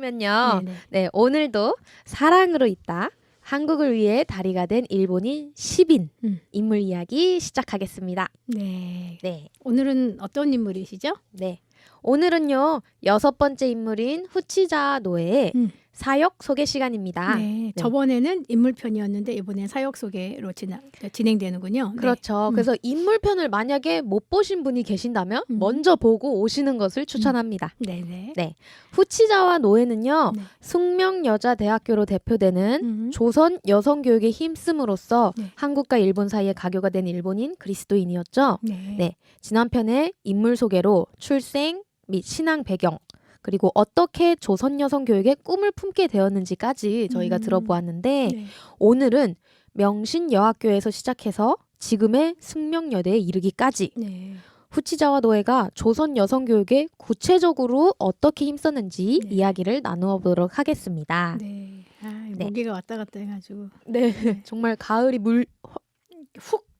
그러면요. 네네. 네, 오늘도 사랑으로 있다. 한국을 위해 다리가 된 일본인 시빈 음. 인물 이야기 시작하겠습니다. 네. 네. 오늘은 어떤 인물이시죠? 네. 오늘은요. 여섯 번째 인물인 후치자 노예의 음. 사역 소개 시간입니다. 네. 저번에는 인물 편이었는데 이번엔 사역 소개로 진행, 진행되는군요. 네. 그렇죠. 음. 그래서 인물 편을 만약에 못 보신 분이 계신다면 음. 먼저 보고 오시는 것을 추천합니다. 네네. 네. 후치자와 노예는요. 네. 숙명여자대학교로 대표되는 음. 조선 여성 교육에 힘씀으로써 네. 한국과 일본 사이에 가교가 된 일본인 그리스도인이었죠. 네. 네. 지난 편에 인물 소개로 출생 및 신앙 배경 그리고 어떻게 조선 여성 교육에 꿈을 품게 되었는지까지 저희가 음. 들어보았는데 네. 오늘은 명신여학교에서 시작해서 지금의 숙명여대에 이르기까지 네. 후치자와 노예가 조선 여성 교육에 구체적으로 어떻게 힘썼는지 네. 이야기를 나누어 보도록 하겠습니다. 네. 아, 네. 모기가 왔다 갔다 해가지고 네, 정말 가을이 물훅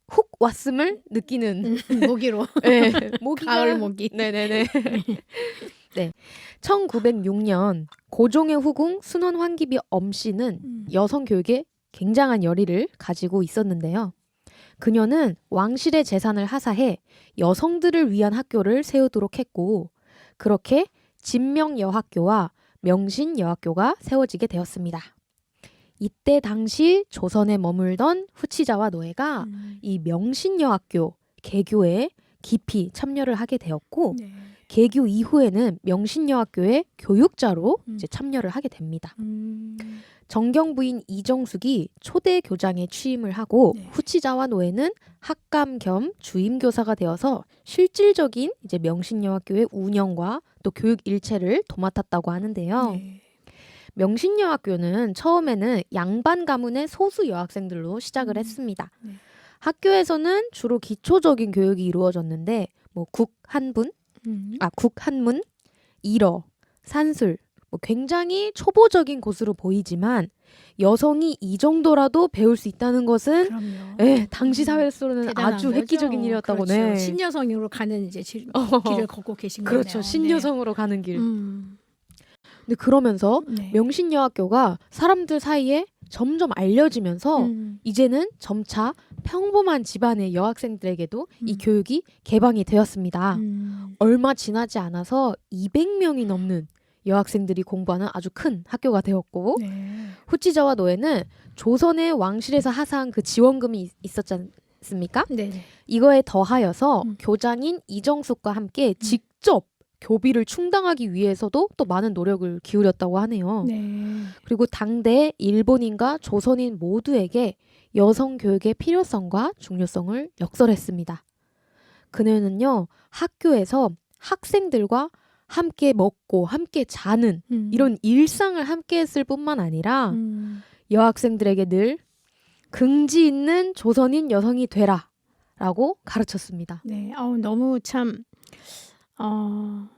훅 왔음을 느끼는 음, 모기로 네, 모기가 가을 모기. 네네네. 네. 1906년 고종의 후궁 순원 황기비 엄씨는 음. 여성 교육에 굉장한 열의를 가지고 있었는데요. 그녀는 왕실의 재산을 하사해 여성들을 위한 학교를 세우도록 했고 그렇게 진명여학교와 명신여학교가 세워지게 되었습니다. 이때 당시 조선에 머물던 후치자와 노예가 음. 이 명신여학교 개교에 깊이 참여를 하게 되었고 네. 개교 이후에는 명신여학교의 교육자로 음. 이제 참여를 하게 됩니다. 음. 정경 부인 이정숙이 초대 교장에 취임을 하고 네. 후치자와 노예는 학감 겸 주임 교사가 되어서 실질적인 이제 명신여학교의 운영과 또 교육 일체를 도맡았다고 하는데요. 네. 명신여학교는 처음에는 양반 가문의 소수 여학생들로 시작을 음. 했습니다. 네. 학교에서는 주로 기초적인 교육이 이루어졌는데 뭐 국 한분, 음. 아 국한문, 일어, 산술 뭐 굉장히 초보적인 곳으로 보이지만 여성이 이 정도라도 배울 수 있다는 것은 그럼요. 예, 당시 사회로서는 대단한 아주 거죠. 획기적인 일이었다고 그렇죠. 네. 신여성으로 가는 이제 지- 어, 길을 걷고 계신 그렇죠. 거네요. 신여성으로 가는 길. 네. 음. 근데 그러면서 네. 명신여학교가 사람들 사이에 점점 알려지면서 음. 이제는 점차 평범한 집안의 여학생들에게도 이 음. 교육이 개방이 되었습니다. 음. 얼마 지나지 않아서 200명이 넘는 여학생들이 공부하는 아주 큰 학교가 되었고 네. 후치자와 노예는 조선의 왕실에서 하사한 그 지원금이 있- 있었지 않습니까? 네. 이거에 더하여서 음. 교장인 이정숙과 함께 직접 교비를 충당하기 위해서도 또 많은 노력을 기울였다고 하네요. 네. 그리고 당대 일본인과 조선인 모두에게 여성 교육의 필요성과 중요성을 역설했습니다. 그녀는요, 학교에서 학생들과 함께 먹고 함께 자는 음. 이런 일상을 함께 했을 뿐만 아니라 음. 여학생들에게 늘 긍지 있는 조선인 여성이 되라 라고 가르쳤습니다. 네. 아우 너무 참 어,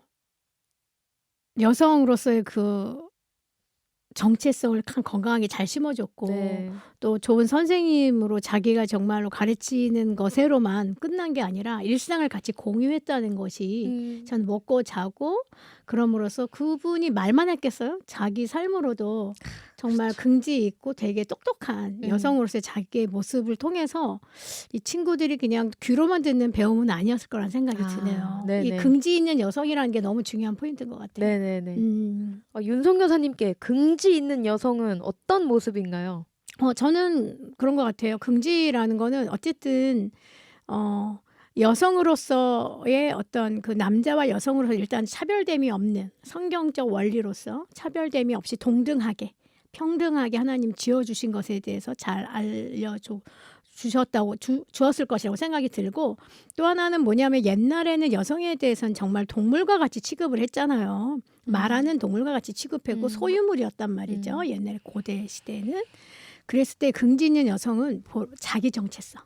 여성으로서의 그 정체성을 참 건강하게 잘 심어줬고 네. 또 좋은 선생님으로 자기가 정말로 가르치는 것으로만 끝난 게 아니라 일상을 같이 공유했다는 것이 음, 저는 먹고 자고 그럼으로써 그분이 말만 했겠어요? 자기 삶으로도 정말 긍지 있고 되게 똑똑한 음. 여성으로서의 자기의 모습을 통해서 이 친구들이 그냥 귀로만 듣는 배움은 아니었을 거란 생각이 아, 드네요. 네네. 이 긍지 있는 여성이라는 게 너무 중요한 포인트인 것 같아요. 네네네. 음. 어, 윤성 여사님께 긍지 있는 여성은 어떤 모습인가요? 어, 저는 그런 것 같아요. 긍지라는 거는 어쨌든 어, 여성으로서의 어떤 그 남자와 여성으로서 일단 차별됨이 없는 성경적 원리로서 차별됨이 없이 동등하게 평등하게 하나님 지어주신 것에 대해서 잘 알려줘 주셨다고 주, 주었을 것이라고 생각이 들고 또 하나는 뭐냐면 옛날에는 여성에 대해서는 정말 동물과 같이 취급을 했잖아요. 말하는 동물과 같이 취급했고 음. 소유물이었단 말이죠. 음. 옛날 고대 시대에는 그랬을 때 긍지 있는 여성은 보- 자기 정체성.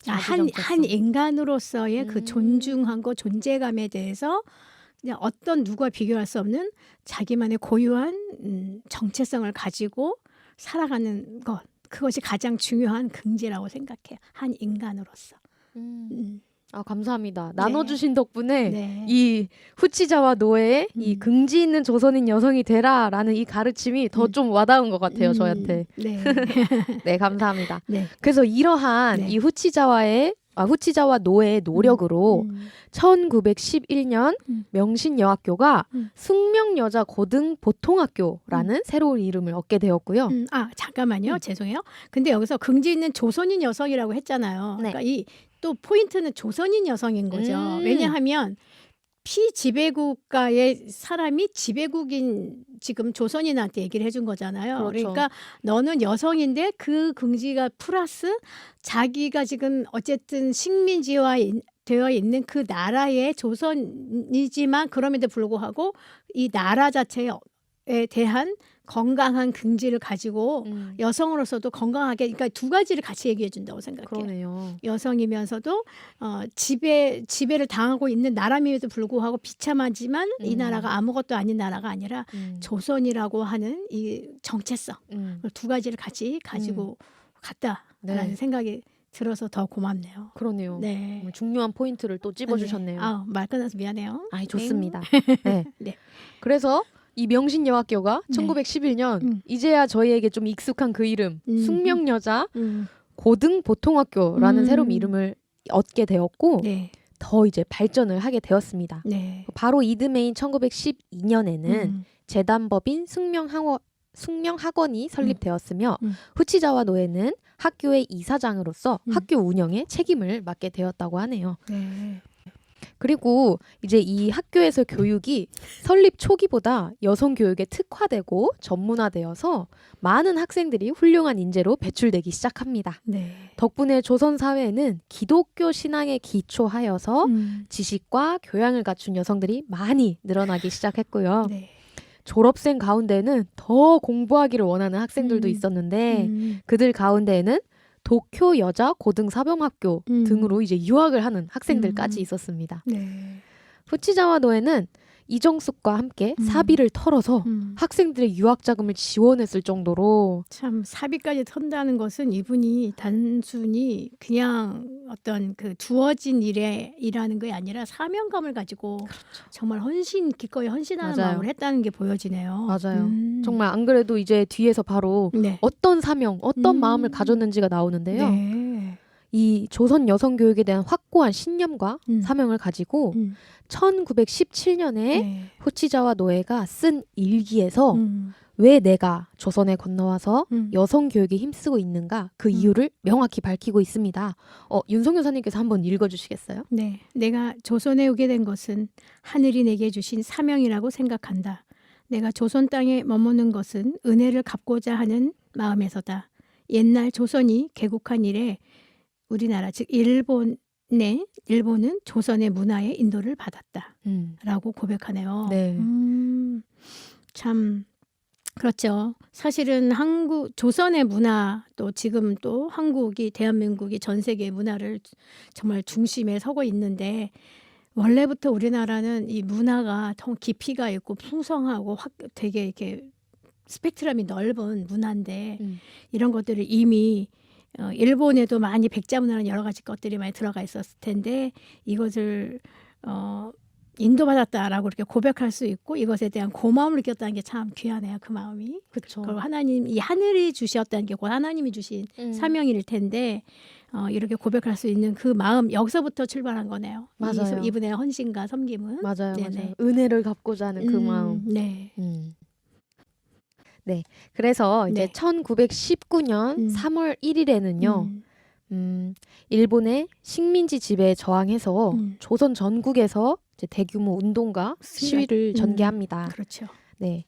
자기 한, 정체성. 한 인간으로서의 그 음. 존중함과 존재감에 대해서 그냥 어떤 누구와 비교할 수 없는 자기만의 고유한 음, 정체성을 가지고 살아가는 것. 그것이 가장 중요한 긍지라고 생각해요. 한 인간으로서. 음. 아 감사합니다. 나눠주신 덕분에 네. 이 후치자와 노예의 이 음. 긍지 있는 조선인 여성이 되라라는 이 가르침이 더 음. 좀 와닿은 것 같아요 음, 저한테. 네. 네 감사합니다. 네. 그래서 이러한 네. 이 후치자와의 아, 후치자와 노예의 노력으로 음. 1911년 음. 명신여학교가 음. 숙명여자 고등 보통학교라는 새로운 이름을 얻게 되었고요. 음, 아 잠깐만요 음. 죄송해요 근데 여기서 긍지 있는 조선인 여성이라고 했잖아요 네. 그러니까 이 또 포인트는 조선인 여성인 거죠 음. 왜냐하면 피지배국가의 사람이 지배국인 지금 조선인한테 얘기를 해준 거잖아요. 그렇죠. 그러니까 너는 여성인데 그 긍지가 플러스 자기가 지금 어쨌든 식민지화 인- 되어 있는 그 나라의 조선이지만 그럼에도 불구하고 이 나라 자체에 대한 건강한 긍지를 가지고 음, 여성으로서도 건강하게 그러니까 두 가지를 같이 얘기해 준다고 생각해요. 그러네요. 여성이면서도 어, 지배 지배를 당하고 있는 나라임에도 불구하고 비참하지만 이 음. 나라가 아무것도 아닌 나라가 아니라 음, 조선이라고 하는 이 정체성 음, 그두 가지를 같이 가지고 갔다라는 네. 생각이 들어서 더 고맙네요. 그러네요. 네. 중요한 포인트를 또 찝어주셨네요. 아, 말 끝나서 미안해요. 아이 좋습니다. 네. 네. 그래서 이 명신여학교가 네. 1911년 음. 이제야 저희에게 좀 익숙한 그 이름 음. 숙명여자 음, 고등 보통학교라는 음. 새로운 이름을 얻게 되었고 네. 더 이제 발전을 하게 되었습니다. 네. 바로 이듬해인 1912년에는 음, 재단법인 숙명학원 숙명학원이 설립되었으며 음. 후치자와 노예는 학교의 이사장으로서 음. 학교 운영에 책임을 맡게 되었다고 하네요. 네. 그리고 이제 이 학교에서 교육이 설립 초기보다 여성 교육에 특화되고 전문화되어서 많은 학생들이 훌륭한 인재로 배출되기 시작합니다. 네. 덕분에 조선 사회에는 기독교 신앙에 기초하여서 음, 지식과 교양을 갖춘 여성들이 많이 늘어나기 시작했고요. 네. 졸업생 가운데는 더 공부하기를 원하는 학생들도 음. 있었는데 음, 그들 가운데에는 도쿄 여자 고등 사범학교 음. 등으로 이제 유학을 하는 학생들까지 음. 있었습니다. 네. 후치자와 노예는 이정숙과 함께 음. 사비를 털어서 음. 학생들의 유학 자금을 지원했을 정도로 참 사비까지 턴다는 것은 이분이 단순히 그냥 어떤 그 주어진 일에 일하는 게 아니라 사명감을 가지고 정말 헌신 기꺼이 헌신하는 맞아요. 마음을 했다는 게 보여지네요. 맞아요. 음. 정말 안 그래도 이제 뒤에서 바로 네. 어떤 사명, 어떤 음. 마음을 가졌는지가 나오는데요. 네. 이 조선 여성 교육에 대한 확고한 신념과 음. 사명을 가지고 음. 1917년에 네. 후치자와 노예가 쓴 일기에서 음. 왜 내가 조선에 건너와서 음. 여성 교육에 힘쓰고 있는가 그 음. 이유를 명확히 밝히고 있습니다. 어, 윤성 여사님께서 한번 읽어주시겠어요? 네, 내가 조선에 오게 된 것은 하늘이 내게 주신 사명이라고 생각한다. 내가 조선 땅에 머무는 것은 은혜를 갚고자 하는 마음에서다. 옛날 조선이 개국한 이래 우리나라 즉 일본의 일본은 조선의 문화에 인도를 받았다. 음. 라고 고백하네요. 네. 음, 참 그렇죠. 사실은 한국 조선의 문화 또 지금 또 한국이 대한민국이 전 세계 문화를 정말 중심에 서고 있는데 원래부터 우리나라는 이 문화가 더 깊이가 있고 풍성하고 확 되게 이렇게 스펙트럼이 넓은 문화인데 음. 이런 것들을 이미 어, 일본에도 많이 백자 문화는 여러 가지 것들이 많이 들어가 있었을 텐데 이것을 어, 인도받았다라고 이렇게 고백할 수 있고 이것에 대한 고마움을 느꼈다는 게 참 귀하네요. 그 마음이. 그렇죠. 그리고 하나님 이 하늘이 주셨다는 게 곧 하나님이 주신 음. 사명일 텐데 어, 이렇게 고백할 수 있는 그 마음 여기서부터 출발한 거네요. 맞아요. 이, 이분의 헌신과 섬김은. 맞아요, 네네. 맞아요. 은혜를 갚고자 하는 그 음, 마음. 네. 음. 네. 그래서 이제 네. 1919년 음. 3월 1일에는요. 음, 음, 일본의 식민지 지배에 저항해서 음. 조선 전국에서 이제 대규모 운동과 시위를 음. 전개합니다. 그렇죠. 네.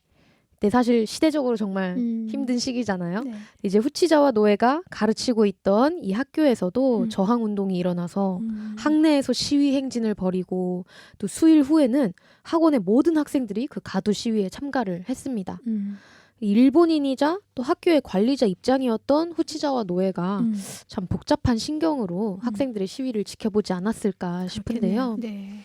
근데 사실 시대적으로 정말 음. 힘든 시기잖아요. 네. 이제 후치자와 노예가 가르치고 있던 이 학교에서도 음. 저항 운동이 일어나서 음. 학내에서 시위 행진을 벌이고 또 수일 후에는 학원의 모든 학생들이 그 가두 시위에 참가를 했습니다. 음. 일본인이자 또 학교의 관리자 입장이었던 후치자와 노예가 음. 참 복잡한 신경으로 학생들의 시위를 지켜보지 않았을까 싶은데요. 네.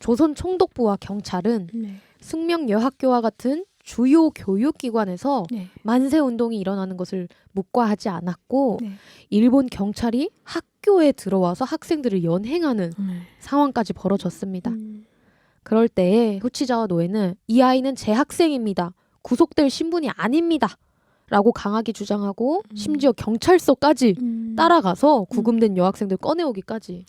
조선 총독부와 경찰은 네. 숙명여학교와 같은 주요 교육기관에서 네. 만세 운동이 일어나는 것을 묵과하지 않았고 네. 일본 경찰이 학교에 들어와서 학생들을 연행하는 네. 상황까지 벌어졌습니다. 음. 그럴 때 후치자와 노예는 이 아이는 제 학생입니다. 구속될 신분이 아닙니다. 라고 강하게 주장하고 음. 심지어 경찰서까지 음. 따라가서 구금된 여학생들 꺼내오기까지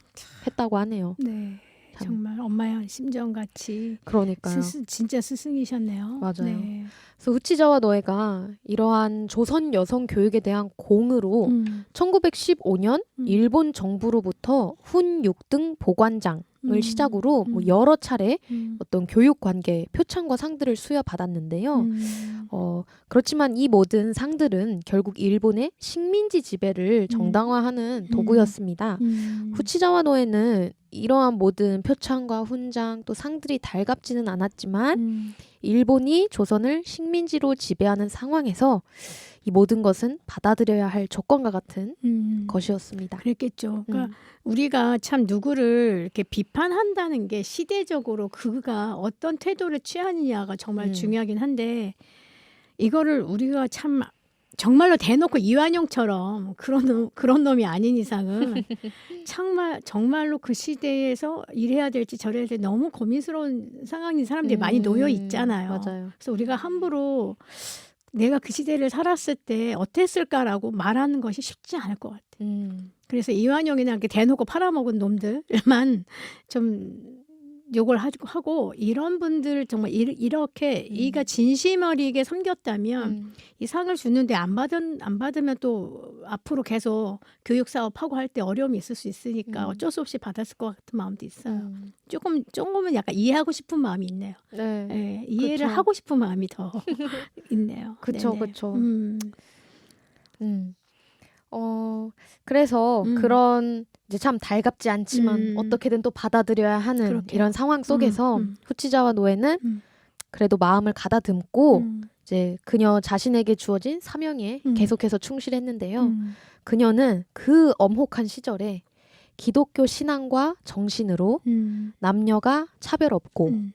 했다고 하네요. 네. 참. 정말 엄마의 심정 같이 그러니까요. 스승, 진짜 스승이셨네요. 맞아요. 네. 그래서 후치자와 노예가 이러한 조선 여성 교육에 대한 공으로 음. 1915년 음. 일본 정부로부터 훈 6등 보관장 을 음. 시작으로 뭐 음. 여러 차례 음. 어떤 교육 관계 표창과 상들을 수여받았는데요. 음. 어, 그렇지만 이 모든 상들은 결국 일본의 식민지 지배를 정당화하는 음. 도구였습니다. 음. 후치자와 노예는 이러한 모든 표창과 훈장 또 상들이 달갑지는 않았지만 음. 일본이 조선을 식민지로 지배하는 상황에서 이 모든 것은 받아들여야 할 조건과 같은 음. 것이었습니다. 그랬겠죠. 그러니까 음. 우리가 참 누구를 이렇게 비판한다는 게 시대적으로 그가 어떤 태도를 취하느냐가 정말 음. 중요하긴 한데 이거를 우리가 참 정말로 대놓고 이완용처럼 그런 놈, 그런 놈이 아닌 이상은 정말 정말로 그 시대에서 이래야 될지 저래야 될지 너무 고민스러운 상황인 사람들이 많이 놓여 있잖아요. 음, 맞아요. 그래서 우리가 함부로 내가 그 시대를 살았을 때 어땠을까라고 말하는 것이 쉽지 않을 것 같아 요. 음, 그래서 이완용이나 이렇게 대놓고 팔아먹은 놈들만 좀 욕을 하고 이런 분들 정말 이, 이렇게 음. 이가 진심 어리게 섬겼다면 음, 이 상을 주는데 안 받은 안 받으면 또 앞으로 계속 교육 사업 하고 할 때 어려움이 있을 수 있으니까 음. 어쩔 수 없이 받았을 것 같은 마음도 있어요. 음. 조금 조금은 약간 이해하고 싶은 마음이 있네요. 네. 예, 이해를 그쵸. 하고 싶은 마음이 더 있네요. 네네. 그쵸. 음, 음. 어, 그래서 음. 그런 이제 참 달갑지 않지만 음. 어떻게든 또 받아들여야 하는 그렇게요. 이런 상황 속에서 음, 음. 후치자와 노예는 음. 그래도 마음을 가다듬고 음, 이제 그녀 자신에게 주어진 사명에 음. 계속해서 충실했는데요. 음, 그녀는 그 엄혹한 시절에 기독교 신앙과 정신으로 음, 남녀가 차별 없고 음.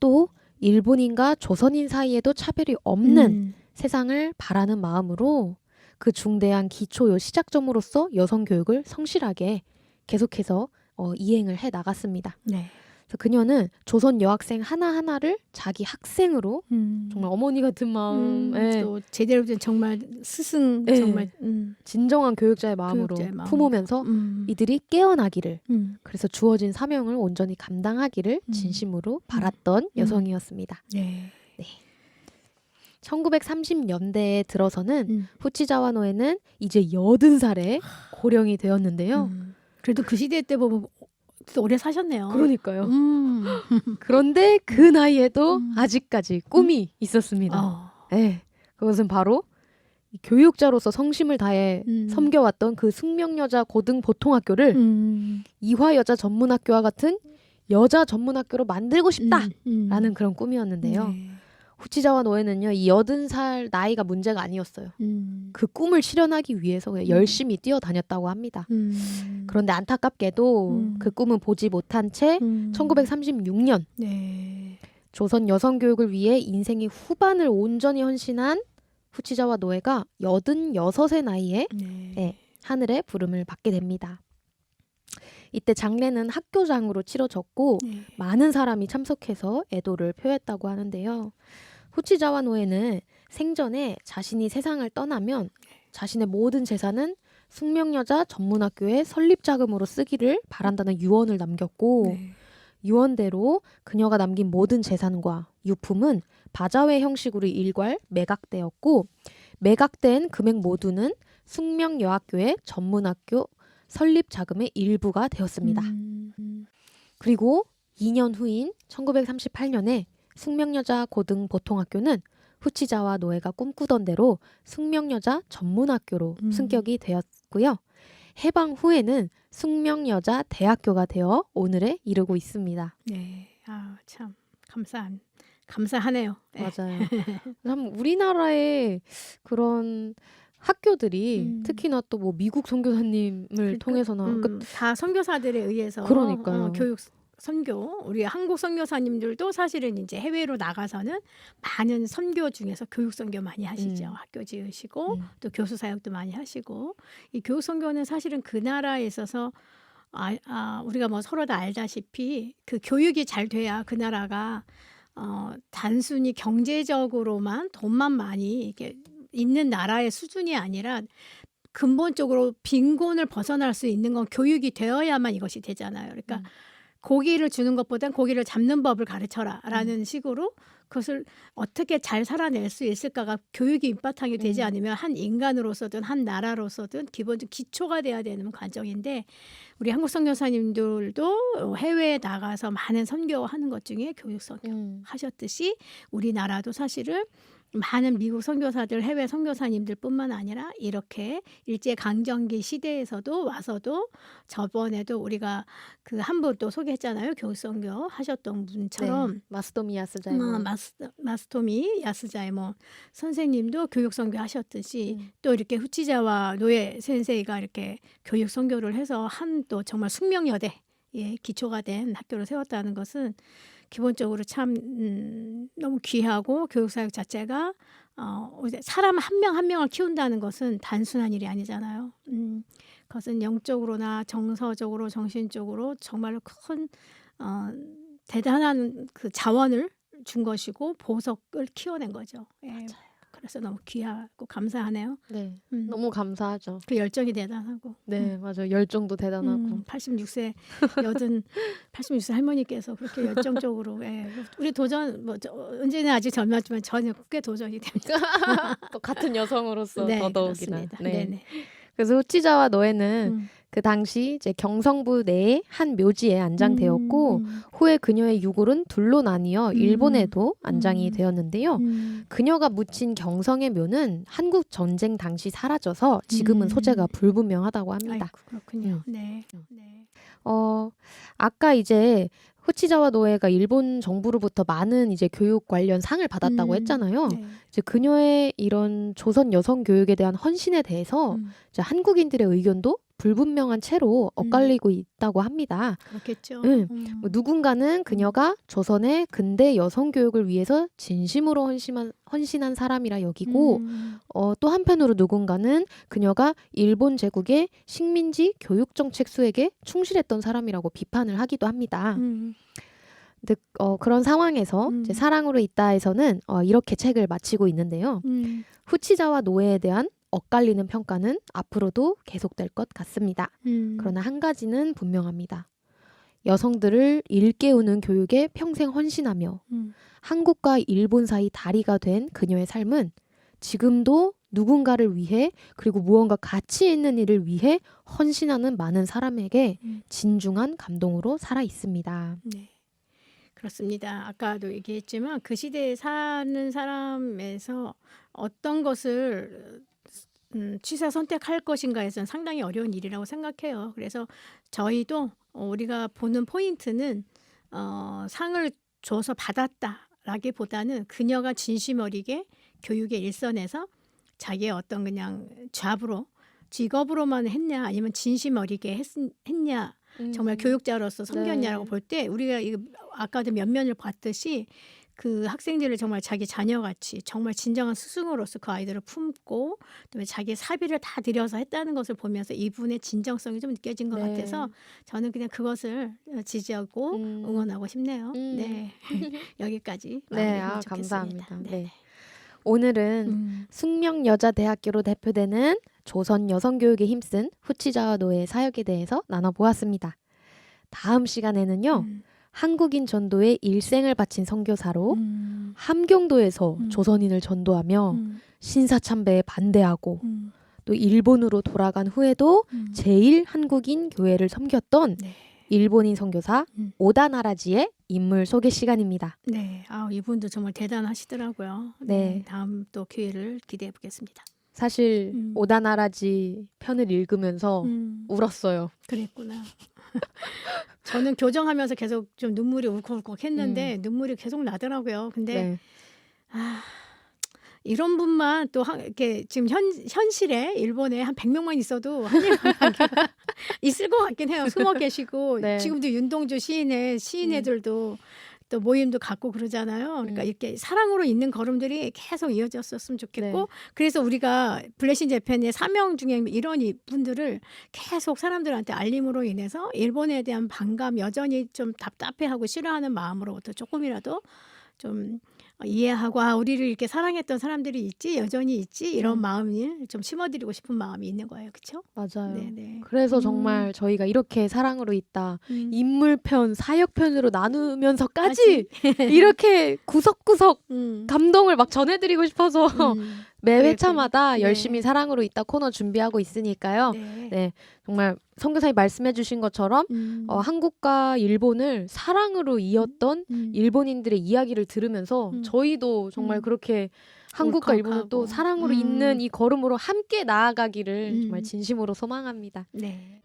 또 일본인과 조선인 사이에도 차별이 없는 음. 세상을 바라는 마음으로 그 중대한 기초 요 시작점으로서 여성 교육을 성실하게 계속해서 어, 이행을 해 나갔습니다. 네. 그래서 그녀는 조선 여학생 하나 하나를 자기 학생으로 음. 정말 어머니 같은 음, 마음에 또 제대로 된 정말 스승 네. 정말 음, 진정한 교육자의 마음으로 교육자의 마음으로. 품으면서 음, 이들이 깨어나기를 음, 그래서 주어진 사명을 온전히 감당하기를 음. 진심으로 바랐던 여성이었습니다. 네. 1930년대에 들어서는 음. 후치자와 노에는 이제 여든 살에 고령이 되었는데요. 음. 그래도 그 시대 때 보면 또 오래 사셨네요. 그러니까요. 음. 그런데 그 나이에도 음. 아직까지 꿈이 있었습니다. 어. 네, 그것은 바로 이 교육자로서 성심을 다해 음. 섬겨왔던 그 숙명여자 고등 보통학교를 음. 이화여자 전문학교와 같은 여자 전문학교로 만들고 싶다라는 음. 음. 그런 꿈이었는데요. 네. 후치자와 노예는요, 이 여든 살 나이가 문제가 아니었어요. 음. 그 꿈을 실현하기 위해서 그냥 음. 열심히 뛰어다녔다고 합니다. 음. 그런데 안타깝게도 음. 그 꿈은 보지 못한 채 음. 1936년 네. 조선 여성 교육을 위해 인생의 후반을 온전히 헌신한 후치자와 노예가 86의 나이에 네. 네. 하늘의 부름을 받게 됩니다. 이때 장례는 학교장으로 치러졌고 네. 많은 사람이 참석해서 애도를 표했다고 하는데요. 후치자와 노예는 생전에 자신이 세상을 떠나면 자신의 모든 재산은 숙명여자 전문학교의 설립 자금으로 쓰기를 바란다는 유언을 남겼고 네. 유언대로 그녀가 남긴 모든 재산과 유품은 바자회 형식으로 일괄 매각되었고 매각된 금액 모두는 숙명여학교의 전문학교 설립 자금의 일부가 되었습니다. 음. 음. 그리고 2년 후인 1938년에 숙명여자 고등 보통학교는 후치자와 노예가 꿈꾸던 대로 숙명여자 전문학교로 음. 승격이 되었고요. 해방 후에는 숙명여자 대학교가 되어 오늘에 이르고 있습니다. 네. 아, 참 감사한 감사하네요. 네. 맞아요. 참 우리나라의 그런 학교들이 음. 특히나 또 뭐 미국 선교사님을 그러니까, 통해서나 음, 그 다 선교사들에 의해서 그러니까요. 어, 교육 선교 우리 한국 선교사님들도 사실은 이제 해외로 나가서는 많은 선교 중에서 교육 선교 많이 하시죠. 음. 학교 지으시고 음. 또 교수 사역도 많이 하시고 이 교육 선교는 사실은 그 나라에 있어서 아, 아, 우리가 뭐 서로 다 알다시피 그 교육이 잘 돼야 그 나라가 어, 단순히 경제적으로만 돈만 많이 이렇게 있는 나라의 수준이 아니라 근본적으로 빈곤을 벗어날 수 있는 건 교육이 되어야만 이것이 되잖아요. 그러니까 음. 고기를 주는 것보단 고기를 잡는 법을 가르쳐라라는 식으로 그것을 어떻게 잘 살아낼 수 있을까가 교육이 밑바탕이 되지 음. 않으면 한 인간으로서든 한 나라로서든 기본적 기초가 돼야 되는 과정인데 우리 한국 선교사님들도 해외에 나가서 많은 선교하는 것 중에 교육 선교 음. 하셨듯이 우리나라도 사실은 많은 미국 선교사들 해외 선교사님들뿐만 아니라 이렇게 일제 강점기 시대에서도 와서도 저번에도 우리가 그 한 분 또 소개했잖아요 교육 선교 하셨던 분처럼 네. 마스도미야스자의 어, 몸. 마스, 마스토미 야스자이모 선생님도 교육 선교 하셨듯이 음. 또 이렇게 후치자와 노예 센세이가 이렇게 교육 선교를 해서 한 또 정말 숙명여대 예, 기초가 된 학교를 세웠다는 것은 기본적으로 참 음, 너무 귀하고 교육 사역 자체가 어, 사람 한명한 명을 키운다는 것은 단순한 일이 아니잖아요. 음, 그것은 영적으로나 정서적으로 정신적으로 정말로 큰 어, 대단한 그 자원을 준 것이고 보석을 키워낸 거죠. 예, 맞아요. 그래서 너무 귀하고 감사하네요. 네. 음, 너무 감사하죠. 그 열정이 대단하고. 네, 맞아요. 열정도 대단하고. 음, 86세 여든 86세 할머니께서 그렇게 열정적으로 예, 우리 도전 뭐 저, 은지는 아직 젊었지만 저는 꽤 도전이 됩니다. 또 같은 여성으로서 네, 더더욱이나. 그렇습니다. 네. 네네. 그래서 후치자와 노예는 음. 그 당시 이제 경성부 내의 한 묘지에 안장되었고 음, 후에 그녀의 유골은 둘로 나뉘어 음. 일본에도 안장이 음. 되었는데요. 음, 그녀가 묻힌 경성의 묘는 한국 전쟁 당시 사라져서 지금은 음. 소재가 불분명하다고 합니다. 아이고, 그렇군요. 음. 네. 네. 어, 아까 이제 후치자와 노예가 일본 정부로부터 많은 이제 교육 관련 상을 받았다고 음. 했잖아요. 네. 이제 그녀의 이런 조선 여성 교육에 대한 헌신에 대해서 음, 이제 한국인들의 의견도 불분명한 채로 엇갈리고 있다고 합니다. 그렇겠죠. 응. 음. 뭐 누군가는 그녀가 조선의 근대 여성 교육을 위해서 진심으로 헌신한, 헌신한 사람이라 여기고 음. 어, 또 한편으로 누군가는 그녀가 일본 제국의 식민지 교육 정책 수행에 충실했던 사람이라고 비판을 하기도 합니다. 음. 근데 어, 그런 상황에서 음. 이제 사랑으로 있다에서는 어, 이렇게 책을 마치고 있는데요. 음. 후치자와 노예에 대한 엇갈리는 평가는 앞으로도 계속될 것 같습니다. 음. 그러나 한 가지는 분명합니다. 여성들을 일깨우는 교육에 평생 헌신하며 음. 한국과 일본 사이 다리가 된 그녀의 삶은 지금도 누군가를 위해 그리고 무언가 가치 있는 일을 위해 헌신하는 많은 사람에게 음. 진중한 감동으로 살아 있습니다. 네. 그렇습니다. 아까도 얘기했지만 그 시대에 사는 사람에서 어떤 것을 음, 취사 선택할 것인가에서는 상당히 어려운 일이라고 생각해요. 그래서 저희도 어, 우리가 보는 포인트는 어, 상을 줘서 받았다라기보다는 그녀가 진심 어리게 교육의 일선에서 자기의 어떤 그냥 잡으로 직업으로만 했냐 아니면 진심 어리게 했, 했냐 정말 교육자로서 섬겼냐라고 네. 볼때 우리가 이 아까도 몇 면을 봤듯이 그 학생들을 정말 자기 자녀같이 정말 진정한 스승으로서 그 아이들을 품고 그다음에 자기 사비를 다 들여서 했다는 것을 보면서 이분의 진정성이 좀 느껴진 것 네. 같아서 저는 그냥 그것을 지지하고 음. 응원하고 싶네요. 음. 네 여기까지 네, 아, 좋겠습니다. 감사합니다. 네. 네. 오늘은 음. 숙명여자대학교로 대표되는 조선 여성교육에 힘쓴 후치자와 노예의 사역에 대해서 나눠보았습니다. 다음 시간에는요, 음. 한국인 전도에 일생을 바친 선교사로 음. 함경도에서 음. 조선인을 전도하며 음. 신사참배에 반대하고 음. 또 일본으로 돌아간 후에도 음. 제일 한국인 교회를 섬겼던 네. 일본인 선교사 음. 오다 나라지의 인물 소개 시간입니다. 네, 아 이분도 정말 대단하시더라고요. 네. 다음 또 기회를 기대해 보겠습니다. 사실 음. 오다 나라지 편을 읽으면서 음, 울었어요. 그랬구나. 저는 교정하면서 계속 좀 눈물이 울컥울컥 했는데 눈물이 계속 나더라고요. 근데 네. 아, 이런 분만 또 한, 이렇게 지금 현 현실에 일본에 한 100명만 있어도 한일 관계가 있을 것 같긴 해요. 숨어 계시고 네. 지금도 윤동주 시인의 시인 애들도 또 모임도 갖고 그러잖아요. 그러니까 음. 이렇게 사랑으로 있는 걸음들이 계속 이어졌었으면 좋겠고 네. 그래서 우리가 블레싱 재팬의 사명 중에 이런 이 분들을 계속 사람들한테 알림으로 인해서 일본에 대한 반감 여전히 좀 답답해하고 싫어하는 마음으로부터 조금이라도 좀 이해하고 아 우리를 이렇게 사랑했던 사람들이 있지 여전히 있지 이런 음. 마음을 좀 심어드리고 싶은 마음이 있는 거예요, 그렇죠? 맞아요. 네네. 그래서 음. 정말 저희가 이렇게 사랑으로 있다. 음. 인물편, 사역편으로 나누면서까지 이렇게 구석구석 음. 감동을 막 전해드리고 싶어서 음. 매. 회차마다 네. 열심히 사랑으로 있다 코너 준비하고 있으니까요. 네. 네, 정말 선교사님 말씀해주신 것처럼 음. 어, 한국과 일본을 사랑으로 이었던 음. 일본인들의 이야기를 들으면서 음. 저희도 정말 음. 그렇게 한국과 일본을 또. 사랑으로 음. 잇는 이 걸음으로 함께 나아가기를 음. 정말 진심으로 소망합니다. 네.